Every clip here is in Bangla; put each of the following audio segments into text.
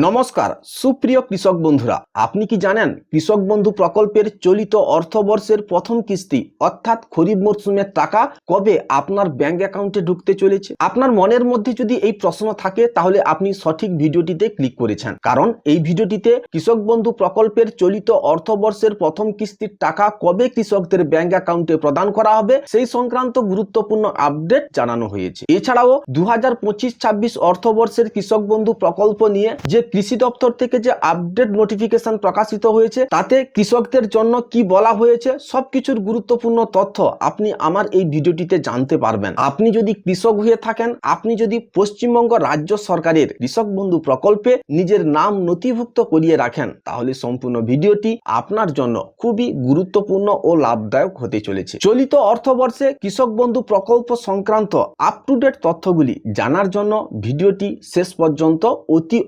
নমস্কার, সুপ্রিয় কৃষক বন্ধুরা। আপনি কি জানেন কৃষক বন্ধু প্রকল্পের চলিত অর্থবর্ষের প্রথম কিস্তি, অর্থাৎ খরিফ মরশুমের টাকা, কবে আপনার ব্যাংক অ্যাকাউন্টে ঢুকতে চলেছে? আপনার মনের মধ্যে যদি এই প্রশ্ন থাকে, তাহলে আপনি সঠিক ভিডিওটিতে ক্লিক করেছেন। কারণ এই ভিডিওটিতে কৃষক বন্ধু প্রকল্পের চলিত অর্থবর্ষের প্রথম কিস্তির টাকা কবে কৃষকদের ব্যাংক অ্যাকাউন্টে প্রদান করা হবে, সেই সংক্রান্ত গুরুত্বপূর্ণ আপডেট জানানো হয়েছে। এছাড়াও দু হাজার পঁচিশ ছাব্বিশ অর্থবর্ষের কৃষক বন্ধু প্রকল্প নিয়ে যে কৃষি দপ্তর থেকে যে আপডেট নোটিফিকেশন প্রকাশিত হয়েছে, তাতে কৃষকদের জন্য কি বলা হয়েছে, সবকিছুর গুরুত্বপূর্ণ তথ্য আপনি আমার এই ভিডিওটিতে জানতে পারবেন। আপনি যদি কৃষক হয়ে থাকেন, আপনি যদি পশ্চিমবঙ্গ রাজ্য সরকারের কৃষক বন্ধু প্রকল্পে নিজের নাম নথিভুক্ত করিয়ে রাখেন, তাহলে সম্পূর্ণ ভিডিওটি আপনার জন্য খুবই গুরুত্বপূর্ণ ও লাভদায়ক হতে চলেছে। চলিত অর্থবর্ষে কৃষক বন্ধু প্রকল্প সংক্রান্ত আপ টু ডেট তথ্যগুলি জানার জন্য ভিডিওটি শেষ পর্যন্ত অতি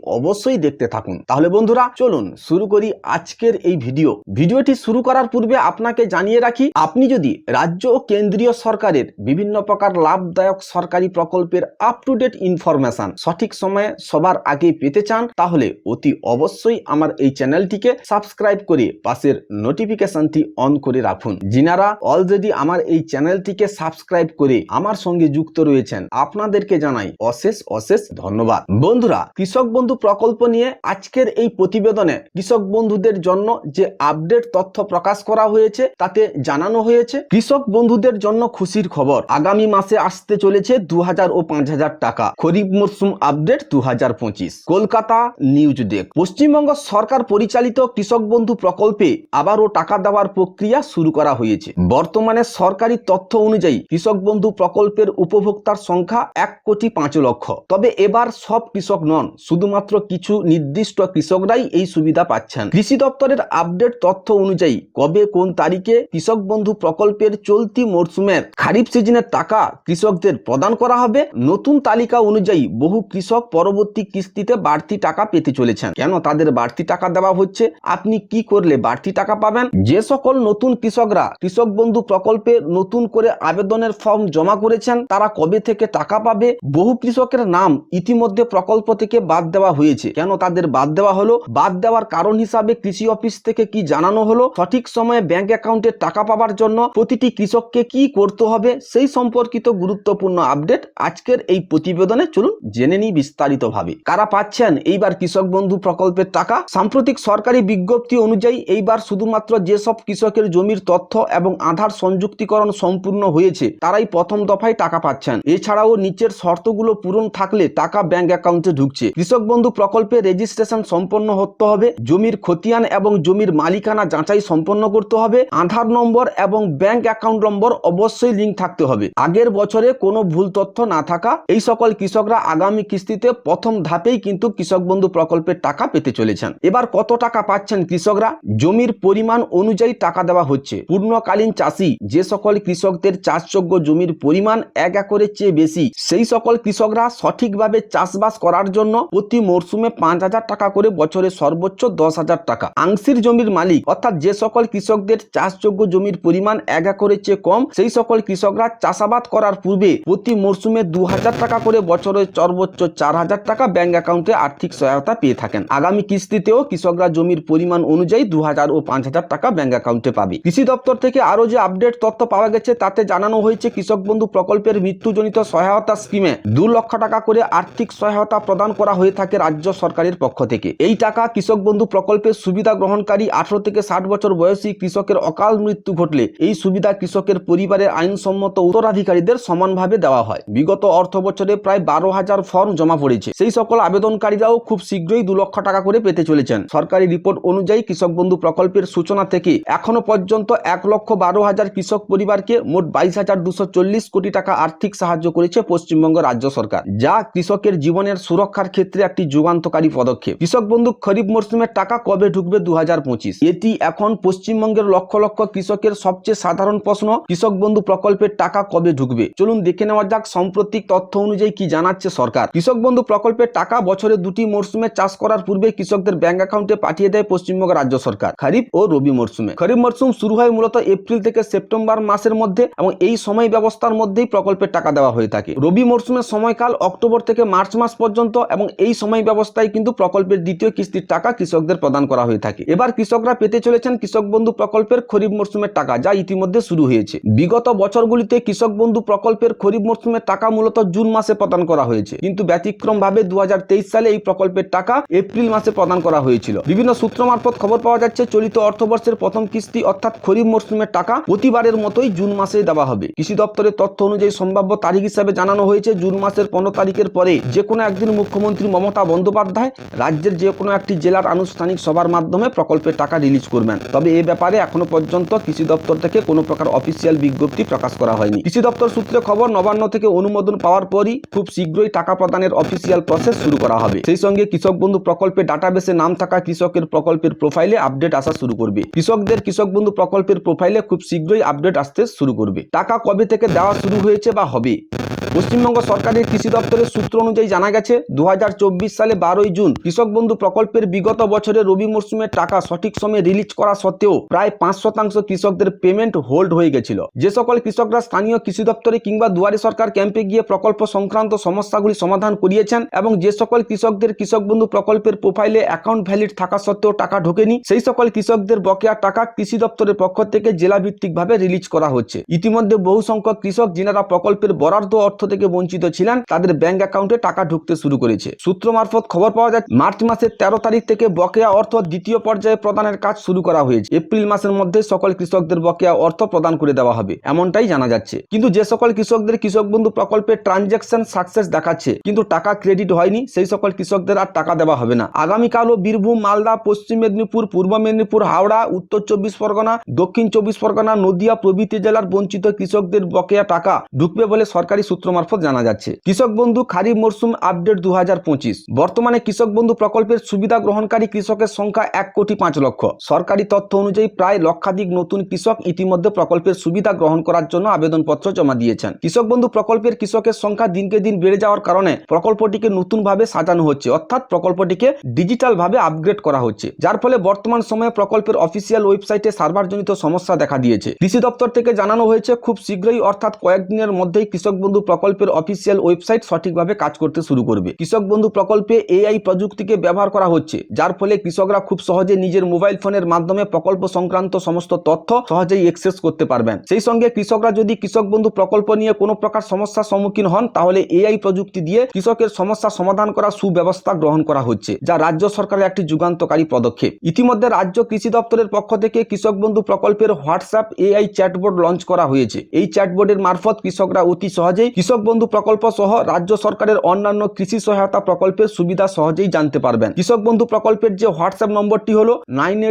অবশ্যই দেখতে থাকুন। তাহলে বন্ধুরা, চলুন শুরু করি আজকের এই ভিডিও। ভিডিওটি শুরু করার পূর্বে আপনাকে জানিয়ে রাখি, আপনি যদি রাজ্য ও কেন্দ্রীয় সরকারের বিভিন্ন প্রকার লাভদায়ক সরকারি প্রকল্পের আপ টু ডেট ইনফরমেশন সঠিক সময়ে সবার আগে পেতে চান, তাহলে অতি অবশ্যই আমার এই চ্যানেলটিকে সাবস্ক্রাইব করে পাশের নোটিফিকেশনটি অন করে রাখুন। যিনারা অলরেডি আমার এই চ্যানেলটিকে সাবস্ক্রাইব করে আমার সঙ্গে যুক্ত রয়েছেন, আপনাদেরকে জানাই অশেষ অশেষ ধন্যবাদ। বন্ধুরা, কৃষক বন্ধু প্রকল্প নিয়ে আজকের এই প্রতিবেদনে কৃষক বন্ধুদের জন্য যে আপডেট তথ্য প্রকাশ করা হয়েছে, তাতে জানানো হয়েছে, কৃষক বন্ধুদের জন্য খুশির খবর। আগামী মাসে আসতে চলেছে দু হাজার ও পাঁচ হাজার টাকা। খরিফ মরশুম আপডেট দুহাজার পঁচিশ। কলকাতা নিউজ ডেক পশ্চিমবঙ্গ সরকার পরিচালিত কৃষক বন্ধু প্রকল্পে আবারও টাকা দেওয়ার প্রক্রিয়া শুরু করা হয়েছে। বর্তমানে সরকারি তথ্য অনুযায়ী কৃষক বন্ধু প্রকল্পের উপভোক্তার সংখ্যা এক কোটি পাঁচ লক্ষ। তবে এবার সব কৃষক নন, শুধুমাত্র কিছু নির্দিষ্ট কৃষকরাই এই সুবিধা পাচ্ছেন। কৃষি দপ্তরের আপডেট তথ্য অনুযায়ী, কবে কোন তারিখে কৃষক বন্ধু প্রকল্পের চলতি মরশুমের খারিফ সিজনের টাকা কৃষকদের প্রদান করা হবে? নতুন তালিকা অনুযায়ী, বহু কৃষক পরবর্তী কিস্তিতে বাড়তি টাকা পেতে চলেছেন। কেন তাদের বাড়তি টাকা দেওয়া হচ্ছে? আপনি কি করলে বাড়তি টাকা পাবেন? যে সকল নতুন কৃষকরা কৃষক বন্ধু প্রকল্পে নতুন করে আবেদনের ফর্ম জমা করেছেন, তারা কবে থেকে টাকা পাবে? বহু কৃষকের নাম ইতিমধ্যে প্রকল্প থেকে বাদ দেওয়া হয়েছে। কেন তাদের বাদ দেওয়া হলো? বাদ দেওয়ার কারণ হিসাবে কৃষি অফিস থেকে কি জানানো হলো? সঠিক সময়ে ব্যাংক অ্যাকাউন্টে টাকা পাওয়ার জন্য প্রতিটি কৃষককে কি করতে হবে? সেই সম্পর্কিত গুরুত্বপূর্ণ আপডেট আজকের এই প্রতিবেদনে চলুন জেনে নিই বিস্তারিতভাবে। কারা পাচ্ছেন এইবার কৃষক বন্ধু প্রকল্পের টাকা? সাম্প্রতিক সরকারি বিজ্ঞপ্তি অনুযায়ী এইবার শুধুমাত্র যেসব কৃষকের জমির তথ্য এবং আধার সংযুক্তিকরণ সম্পূর্ণ হয়েছে, তারাই প্রথম দফায় টাকা পাচ্ছেন। এছাড়াও নিচের শর্তগুলো পূরণ থাকলে টাকা ব্যাংক অ্যাকাউন্টে ঢুকছে। কৃষক বন্ধু প্রকল্পে রেজিস্ট্রেশন সম্পন্ন হতে হবে, জমির খতিয়ান এবং জমির মালিকানা যাচাই সম্পন্ন করতে হবে, আধার নম্বর এবং ব্যাংক অ্যাকাউন্ট নম্বর অবশ্যই লিঙ্ক থাকতে হবে। আগের বছরে কোনো ভুল তথ্য না থাকা, এই সকল কৃষকরা আগামী কিস্তিতে প্রথম ধাপেই কিন্তু কৃষক বন্ধু প্রকল্পের টাকা পেতে চলেছেন। এবার কত টাকা পাচ্ছেন কৃষকরা? জমির পরিমাণ অনুযায়ী টাকা দেওয়া হচ্ছে। পূর্ণকালীন চাষি, যে সকল কৃষকদের চাষযোগ্য জমির পরিমাণ এক একরের চেয়ে বেশি, সেই সকল কৃষকরা সঠিকভাবে চাষবাস করার জন্য প্রতি মরশুমে পাঁচ হাজার টাকা করে বছরে সর্বোচ্চ দশ হাজার টাকা। আংশির জমির মালিক, অর্থাৎ যে সকল কৃষকদের চাষযোগ্য জমির পরিমাণ এক একরের চেয়ে কম, সেই সকল কৃষকরা চাষাবাদ করার পূর্বে প্রতি মরশুমে দু হাজার টাকা করে বছরে সর্বোচ্চ চার হাজার টাকা ব্যাংক অ্যাকাউন্টে আর্থিক সহায়তা পেয়ে থাকেন। আগামী কিস্তিতেও কৃষকরা জমির পরিমাণ অনুযায়ী দু হাজার ও পাঁচ হাজার টাকা ব্যাংক অ্যাকাউন্টে পাবে। কৃষি দপ্তর থেকে আরও যে আপডেট তথ্য পাওয়া গেছে, তাতে জানানো হয়েছে কৃষক বন্ধু প্রকল্পের মৃত্যুজনিত সহায়তা স্কিমে দু লক্ষ টাকা করে আর্থিক সহায়তা প্রদান করা হয়ে থাকে রাজ্য সরকারের পক্ষ থেকে। এই টাকা কৃষক বন্ধু প্রকল্পের সুবিধা গ্রহণকারী আঠারো থেকে ষাট বছর বয়সী কৃষকের অকাল মৃত্যু ঘটলে এই সুবিধা কৃষকের পরিবারের আইনসম্মত উত্তরাধিকারীদের সমানভাবে দেওয়া হয়। বিগত অর্থ বছরে প্রায় বারো হাজার ফর্ম জমা পড়েছে। সেই সকল আবেদনকারীরাও খুব শীঘ্রই দু লক্ষ টাকা করে পেতে চলেছেন। সরকারি রিপোর্ট অনুযায়ী কৃষক বন্ধু প্রকল্পের সূচনা থেকে এখনও পর্যন্ত এক লক্ষ বারো হাজার কৃষক পরিবারকে মোট বাইশ হাজার দুশো চল্লিশ কোটি টাকা আর্থিক সাহায্য করেছে পশ্চিমবঙ্গ রাজ্য সরকার, যা কৃষকের জীবনের সুরক্ষার ক্ষেত্রে একটি যুগান্তকারী পদক্ষেপ। কৃষক বন্ধু খরিফ মরশুমের টাকা কবে ঢুকবে দু হাজার পঁচিশ? এটি এখন পশ্চিমবঙ্গের লক্ষ লক্ষ কৃষকের সবচেয়ে সাধারণ প্রশ্ন, কৃষক বন্ধু প্রকল্পের টাকা কবে ঢুকবে? চলুন দেখে নেওয়া যাক সাম্প্রতিক তথ্য অনুযায়ী কি জানাচ্ছে সরকার। কৃষক বন্ধু প্রকল্পের টাকা বছরে দুটি মরশুমে চাষ করার পূর্বে কৃষকদের ব্যাংক অ্যাকাউন্টে পাঠিয়ে দেয় পশ্চিমবঙ্গ রাজ্য সরকার, খরিফ ও রবি মরশুমে। খরিফ মরশুম শুরু হয় মূলত এপ্রিল থেকে সেপ্টেম্বর মাসের মধ্যে এবং এই সময় ব্যবস্থার মধ্যেই প্রকল্পের টাকা দেওয়া হয়ে থাকে। রবি মরশুমের সময়কাল অক্টোবর থেকে মার্চ মাস পর্যন্ত এবং এই সময় ব্যবস্থা অবস্থায় কিন্তু প্রকল্পের দ্বিতীয় কিস্তির টাকা কৃষকদের প্রদান করা হয়ে থাকে। এবার কৃষকরা পেতে চলেছেন কৃষক বন্ধু প্রকল্পের খরিফ মরশুমের টাকা, যা ইতিমধ্যে শুরু হয়েছে। বিগত বছরগুলিতে কৃষক বন্ধু প্রকল্পের খরিফ মরশুমের টাকা মূলত জুন মাসে প্রদান করা হয়েছে। কিন্তু ব্যতিক্রম ভাবে দু সালে এই প্রকল্পের টাকা এপ্রিল মাসে প্রদান করা হয়েছিল। বিভিন্ন সূত্র মারফত খবর পাওয়া যাচ্ছে, চলিত অর্থবর্ষের প্রথম কিস্তি অর্থাৎ খরিফ মরশুমের টাকা প্রতিবারের মতোই জুন মাসে দেওয়া হবে। কৃষি দপ্তরের তথ্য অনুযায়ী সম্ভাব্য তারিখ হিসাবে জানানো হয়েছে, জুন মাসের পনেরো তারিখের পরে যে কোনো একদিন মুখ্যমন্ত্রী মমতা বন্দ্যোপাধ্যায় রাজ্যের যে কোনো একটি জেলার আনুষ্ঠানিক সভার মাধ্যমে প্রকল্পের টাকা রিলিজ করবেন। তবে এ ব্যাপারে এখনও পর্যন্ত কৃষি দপ্তর থেকে কোনো প্রকার অফিসিয়াল বিজ্ঞপ্তি প্রকাশ করা হয়নি। কৃষি দপ্তর সূত্রে খবর, নবান্ন থেকে অনুমোদন পাওয়ার পরই খুব শীঘ্রই টাকা প্রদানের অফিসিয়াল প্রসেস শুরু করা হবে। সেই সঙ্গে কৃষক বন্ধু প্রকল্পে ডাটাবেসে নাম থাকা কৃষকের প্রকল্পের প্রোফাইলে আপডেট আসা শুরু করবে। কৃষকদের কৃষক বন্ধু প্রকল্পের প্রোফাইলে খুব শীঘ্রই আপডেট আসতে শুরু করবে। টাকা কবে থেকে দেওয়া শুরু হয়েছে বা হবে? পশ্চিমবঙ্গ সরকারের কৃষি দপ্তরের সূত্র অনুযায়ী জানা গেছে দু হাজার চব্বিশ সালে বারোই জুন কৃষক বন্ধু প্রকল্পের বিগত বছরে রবি মরশুমের টাকা সঠিক সময়ে রিলিজ করা সত্ত্বেও প্রায় পাঁচ শতাংশ কৃষকদের পেমেন্ট হোল্ড হয়ে গেছিল। যে সকল কৃষকরা স্থানীয় কৃষি দপ্তরে কিংবা দুয়ারে সরকার ক্যাম্পে গিয়ে প্রকল্প সংক্রান্ত সমস্যাগুলি সমাধান করিয়েছেন এবং যে সকল কৃষকদের কৃষক বন্ধু প্রকল্পের প্রোফাইলে অ্যাকাউন্ট ভ্যালিড থাকা সত্ত্বেও টাকা ঢোকেনি, সেই সকল কৃষকদের বকেয়া টাকা কৃষি দপ্তরের পক্ষ থেকে জেলা ভিত্তিকভাবে রিলিজ করা হচ্ছে। ইতিমধ্যে বহু সংখ্যক কৃষক, যিনারা প্রকল্পের বরাদ্দ অর্থ থেকে বঞ্চিত ছিলেন তাদের ব্যাংক অ্যাকাউন্টে টাকা ঢুকতে শুরু করেছে। সূত্র মারফত খবর পাওয়া যায়, মার্চ মাসের তেরো তারিখ থেকে বকেয়া অর্থ দ্বিতীয় পর্যায়ে প্রদানের কাজ শুরু করা হয়েছে। এপ্রিল মাসের মধ্যে সকল কৃষকদের বকেয়া অর্থ প্রদান করে দেওয়া হবে, এমনটাই জানা যাচ্ছে। কিন্তু যে সকল কৃষকদের কৃষক বন্ধু প্রকল্পের ট্রানজ্যাকশন সাকসেস দেখাচ্ছে, কিন্তু টাকা ক্রেডিট হয়নি, সেই সকল কৃষকদের আর টাকা দেওয়া হবে না। আগামীকালও বীরভূম, মালদা, পশ্চিম মেদিনীপুর, পূর্ব মেদিনীপুর, হাওড়া, উত্তর চব্বিশ পরগনা, দক্ষিণ চব্বিশ পরগনা, নদিয়া প্রভৃতি জেলার বঞ্চিত কৃষকদের বকেয়া টাকা ঢুকবে বলে সরকারি সূত্র মারফত জানা যাচ্ছে। কৃষক বন্ধু খারিফ মরশুম আপডেট দু বর্তমানে কৃষক বন্ধু প্রকল্পের সুবিধা গ্রহণকারী কৃষকের সংখ্যা এক কোটি পাঁচ লক্ষ। সরকারি তথ্য অনুযায়ী প্রায় লক্ষাধিক নতুন কৃষক ইতিমধ্যে প্রকল্পের সুবিধা গ্রহণ করার জন্য আবেদনপত্র জমা দিয়েছেন। কৃষক বন্ধু প্রকল্পের কৃষকের সংখ্যা দিনকে দিন বেড়ে যাওয়ার কারণে প্রকল্পটিকে নতুনভাবে সাজানো হচ্ছে। অর্থাৎ প্রকল্পটিকে ডিজিটাল ভাবে আপগ্রেড করা হচ্ছে। যার ফলে বর্তমান সময়ে প্রকল্পের অফিসিয়াল ওয়েবসাইটে সার্ভারজনিত সমস্যা দেখা দিয়েছে। কৃষি দপ্তর থেকে জানানো হয়েছে, খুব শীঘ্রই অর্থাৎ কয়েকদিনের মধ্যেই কৃষক বন্ধু প্রকল্পের অফিসিয়াল ওয়েবসাইট সঠিকভাবে কাজ করতে শুরু করবে। কৃষক বন্ধু প্রকল্পে এআই প্রযুক্তিকে ব্যবহার করা হচ্ছে, যার ফলে কৃষকরা খুব সহজে নিজের মোবাইল ফোনের মাধ্যমে প্রকল্প সংক্রান্ত সমস্ত তথ্য সহজেই অ্যাক্সেস করতে পারবেন। সেই সঙ্গে কৃষকরা যদি কৃষক বন্ধু প্রকল্প নিয়ে কোনো প্রকার সমস্যার সম্মুখীন হন, তাহলে এআই প্রযুক্তি দিয়ে কৃষকের সমস্যা সমাধান করার সুব্যবস্থা গ্রহণ করা হচ্ছে, যা রাজ্য সরকারের একটি যুগান্তকারী পদক্ষেপ। ইতিমধ্যে রাজ্য কৃষি দপ্তরের পক্ষ থেকে কৃষক বন্ধু প্রকল্পের হোয়াটসঅ্যাপ এআই চ্যাটবোর্ড লঞ্চ করা হয়েছে। এই চ্যাটবোর্ডের মারফত কৃষকরা অতি সহজেই কৃষক বন্ধু প্রকল্প সহ রাজ্য সরকারের অন্যান্য কৃষি সহায়তা প্রকল্পের সুবিধা সহজেই জানতে পারবেন। কৃষক বন্ধু প্রকল্পের যে হোয়াটসঅ্যাপ নম্বরটি হলো নাইন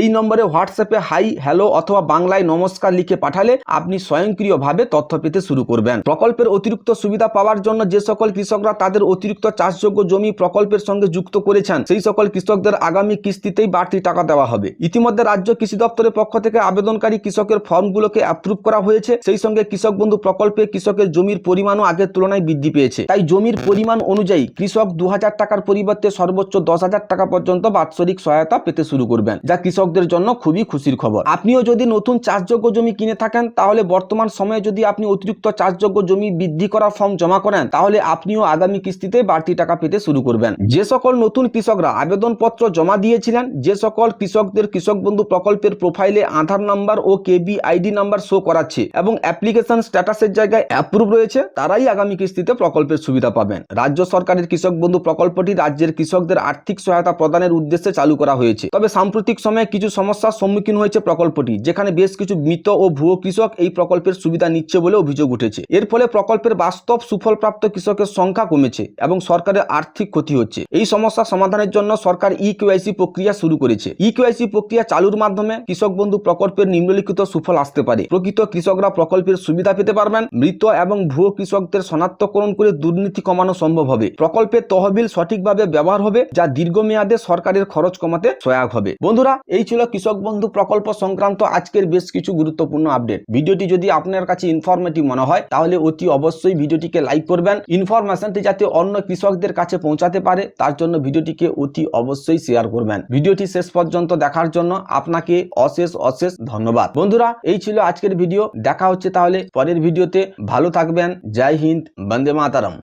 এই নম্বরে হোয়াটসঅ্যাপে হাই, হ্যালো অথবা বাংলায় নমস্কার লিখে পাঠালে আপনি স্বয়ংক্রিয়ভাবে তথ্য পেতে শুরু করবেন। প্রকল্পের অতিরিক্ত সুবিধা পাওয়ার জন্য যে সকল কৃষকরা তাদের অতিরিক্ত চাষযোগ্য জমি প্রকল্পের সঙ্গে যুক্ত করেছেন, সেই সকল কৃষকদের আগামী কিস্তিতেই বাড়তি টাকা দেওয়া হবে। ইতিমধ্যে রাজ্য কৃষি দপ্তরের পক্ষ থেকে আবেদনকারী কৃষকের ফর্মগুলোকে অ্যাপ্রুভ করা হয়েছে। সেই সঙ্গে কৃষক বন্ধু প্রকল্পে কৃষকের জমির পরিমাণও আগের তুলনায় বৃদ্ধি পেয়েছে। তাই জমির পরিমাণ অনুযায়ী কৃষক দু হাজার টাকার পরিবর্তে সর্বোচ্চ দশ হাজার টাকা পর্যন্ত বাৎসরিক সহায়তা পেতে শুরু করবেন, যা কৃষকদের জন্য খুবই খুশির খবর। আপনিও যদি নতুন চাষযোগ্য জমি কিনে থাকেন, তাহলে বর্তমান সময়ে যদি আপনি অতিরিক্ত চাষযোগ্য জমি বৃদ্ধি করার ফর্ম জমা করেন, তাহলে আপনিও আগামী কিস্তিতে বাড়তি টাকা পেতে শুরু করবেন। যে সকল নতুন কৃষকরা আবেদনপত্র জমা দিয়েছিলেন, যে সকল কৃষকদের কৃষক বন্ধু প্রকল্পের প্রোফাইলে আধার নাম্বার ও কেবি আইডি নাম্বার শো করাচ্ছে এবং অ্যাপ্লিকেশন স্ট্যাটাসের জায়গায় অ্যাপ্রুভ রয়েছে, তারাই আগামী কিস্তিতে প্রকল্পের সুবিধা পাবেন। রাজ্য সরকারের কৃষক বন্ধু প্রকল্পটি রাজ্যের কৃষকদের আর্থিক সহায়তা প্রদানের উদ্দেশ্যে চালু করা হয়েছে। তবে সাম্প্রতিক সময়ে কিছু সমস্যার সম্মুখীন হয়েছে প্রকল্পটি, যেখানে বেশ কিছু মৃত ও ভুয়ো কৃষক এই প্রকল্পের সুবিধা নিচ্ছে বলে অভিযোগ উঠেছে। এর ফলে প্রকল্পের বাস্তব সুফলপ্রাপ্ত কৃষকের সংখ্যা কমেছে এবং সরকারের আর্থিক ক্ষতি হচ্ছে। এই সমস্যা সমাধানের জন্য সরকার ই কেওয়াইসি প্রক্রিয়া শুরু করেছে। ই কেওয়াইসি প্রক্রিয়া চালুর মাধ্যমে কৃষক বন্ধু প্রকল্পের নিম্নলিখিত সুফল আসতে পারে। প্রকৃত কৃষকরা প্রকল্পের সুবিধা পেতে পারবেন। মৃত এবং ভুয়ো কৃষকদের শনাক্তকরণ করে দুর্নীতি কমানো সম্ভব হবে। প্রকল্পের তহবিল সঠিকভাবে ব্যবহার হবে, যা দীর্ঘমেয়াদে সরকারের খরচ কমাতে সহায়ক হবে। বন্ধুরা, এই ছিল কৃষক বন্ধু প্রকল্প সংক্রান্ত আজকের বেশ কিছু গুরুত্বপূর্ণ আপডেট। ভিডিওটি যদি আপনার কাছে ইনফরমেটিভ মনে হয়, তাহলে অতি অবশ্যই ভিডিওটিকে লাইক করবেন। ইনফরমেশনটি যাতে অন্য কৃষকদের কাছে পৌঁছাতে পারে, তার জন্য ভিডিওটিকে অতি অবশ্যই শেয়ার করবেন। ভিডিওটি শেষ পর্যন্ত দেখার জন্য আপনাকে অশেষ অশেষ ধন্যবাদ। বন্ধুরা, এই ছিল আজকের ভিডিও দেখা হচ্ছে তাহলে পরের ভিডিওতে ভালো থাকবেন। জয় হিন্দ বন্দে মাতারম।